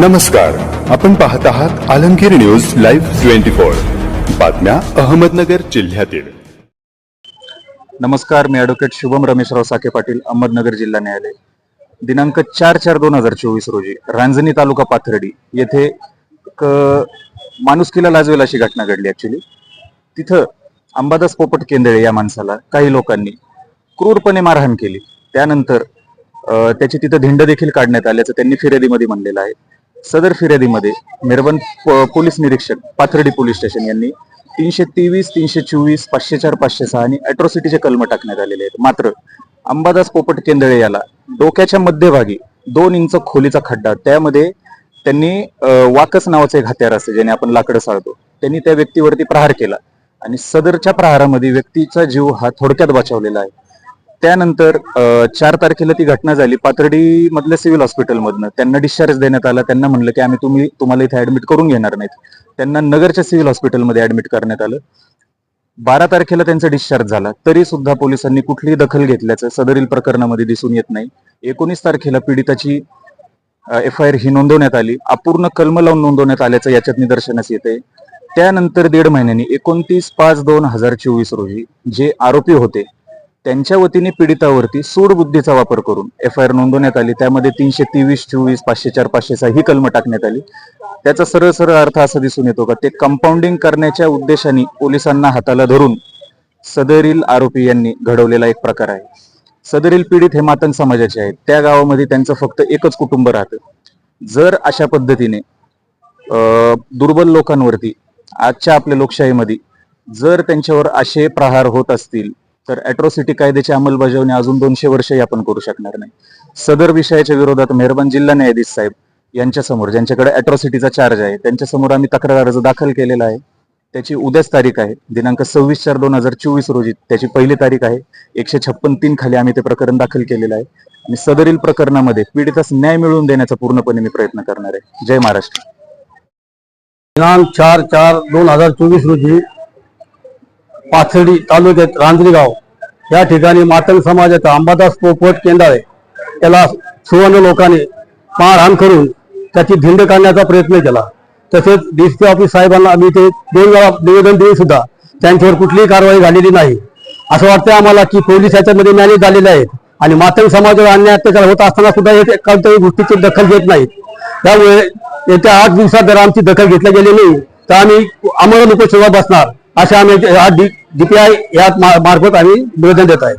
नमस्कार. आपण पाहत आहात Alamgir news live twenty four. बातम्या अहमदनगर जिल्ह्यातील. नमस्कार मी ॲडव्होकेट शुभम रमेशराव साके पाटील अहमदनगर जिल्हा न्यायालय. दिनांक चार चार दोन हजार चोवीस रोजी रांजणी तालुका पाथर्डी येथे एक माणुसकीला लाजवेल अशी घटना घडली ऍक्च्युली तिथं अंबादास पोपट केंदळे या माणसाला काही लोकांनी क्रूरपणे मारहाण केली. त्यानंतर त्याची तिथं धिंड देखील काढण्यात आल्याचं त्यांनी फिर्यादीमध्ये म्हणलेलं आहे. सदर फिर्यादीमध्ये मेरबन प- पोलीस निरीक्षक पाथर्डी पोलीस स्टेशन यांनी तीनशे तेवीस तीनशे चोवीस पाचशे चार पाचशे सहा आणि अॅट्रॉसिटीचे कलम टाकण्यात आलेले आहेत. मात्र अंबादास पोपट केंदळे याला डोक्याच्या मध्यभागी दोन इंच खोलीचा खड्डा त्यामध्ये त्यांनी वाकस नावाचं एक हत्यार असते ज्याने आपण लाकडं साळतो. त्यांनी त्या व्यक्तीवरती प्रहार केला आणि सदरच्या प्रहारामध्ये व्यक्तीचा जीव हा थोडक्यात बचावलेला आहे. त्यानंतर चार तारखेला ती घटना झाली. पाथर्डी मधल्या सिव्हिल हॉस्पिटलमधनं. त्यांना डिस्चार्ज देण्यात आला. त्यांना म्हणलं की आम्ही तुम्ही तुम्हाला इथे ऍडमिट करून घेणार नाहीत. त्यांना नगरच्या सिव्हिल हॉस्पिटलमध्ये ऍडमिट करण्यात आलं. बारा तारखेला त्यांचा डिस्चार्ज झाला. तरी सुद्धा पोलिसांनी कुठलीही दखल घेतल्याचं सदरील प्रकरणामध्ये दिसून येत नाही. एकोणीस तारखेला पीडिताची एफ आय आर ही नोंदवण्यात आली. अपूर्ण कलम लावून नोंदवण्यात आल्याचं याच्यात निदर्शनास येते त्यानंतर दीड महिन्यांनी एकोणतीस पाच दोन हजार चोवीस रोजी जे आरोपी होते त्यांच्या वतीने पीडितावरती सूडबुद्धीचा वापर करून एफ आय आर नोंदवण्यात आली. त्यामध्ये तीनशे तेवीस चोवीस पाचशे चार पाचशे सहा ही कलम टाकण्यात आली. त्याचा सरळ सरळ अर्थ असा दिसून येतो का ते कंपाऊंडिंग करण्याच्या उद्देशाने पोलिसांना हाताला धरून सदरील आरोपी यांनी घडवलेला एक प्रकार आहे. सदरील पीडित हे मातंग समाजाचे आहेत. त्या गावामध्ये त्यांचं फक्त एकच कुटुंब राहतं. जर अशा पद्धतीने दुर्बल लोकांवरती आजच्या आपल्या लोकशाहीमध्ये जर त्यांच्यावर असे प्रहार होत असतील तर अॅट्रॉसिटी कायद्याची अंमलबजावणी अजून दोनशे वर्षही आपण करू शकणार नाही. सदर विषयाच्या विरोधात मेहरबान जिल्हा न्यायाधीश साहेब यांच्यासमोर ज्यांच्याकडे अॅट्रॉसिटीचा चार्ज आहे त्यांच्यासमोर आम्ही तक्रार अर्ज दाखल केलेला आहे. त्याची उद्याच तारीख आहे दिनांक सव्वीस चार दोन हजार चोवीस रोजी त्याची पहिली तारीख आहे. एकशे छप्पन तीन खाली आम्ही ते प्रकरण दाखल केलेलं आहे. आणि सदरील प्रकरणामध्ये पीडितास न्याय मिळवून देण्याचा पूर्णपणे मी प्रयत्न करणार आहे. जय महाराष्ट्र. दिनांक चार चार दोन हजार चोवीस रोजी पाथर्डी तालुक्यात रांजणी गाव या ठिकाणी मातंग समाजाचा अंबादास पोपट केंदाळे त्याला सुवर्ण लोकांनी मारहाण करून त्याची धिंड काढण्याचा प्रयत्न केला. तसेच डी सी ऑफिस साहेबांना आम्ही ते दोन वेळा निवेदन देऊन सुद्धा त्यांच्यावर कुठलीही कारवाई झालेली नाही. असं वाटतं आम्हाला की पोलीस याच्यामध्ये मॅनेज झालेले आहेत आणि मातंग समाजावर अन्याय अत्याचार होत असताना सुद्धा हे कोणत्याही गोष्टीची दखल घेत नाहीत. त्यामुळे येत्या आठ दिवसात जर आमची दखल घेतली गेली नाही तर आम्ही आम्हाला उपोषणावर बसणार असे आम्ही डीपीआय या मा- मार्फत आम्ही निवेदन देत आहे.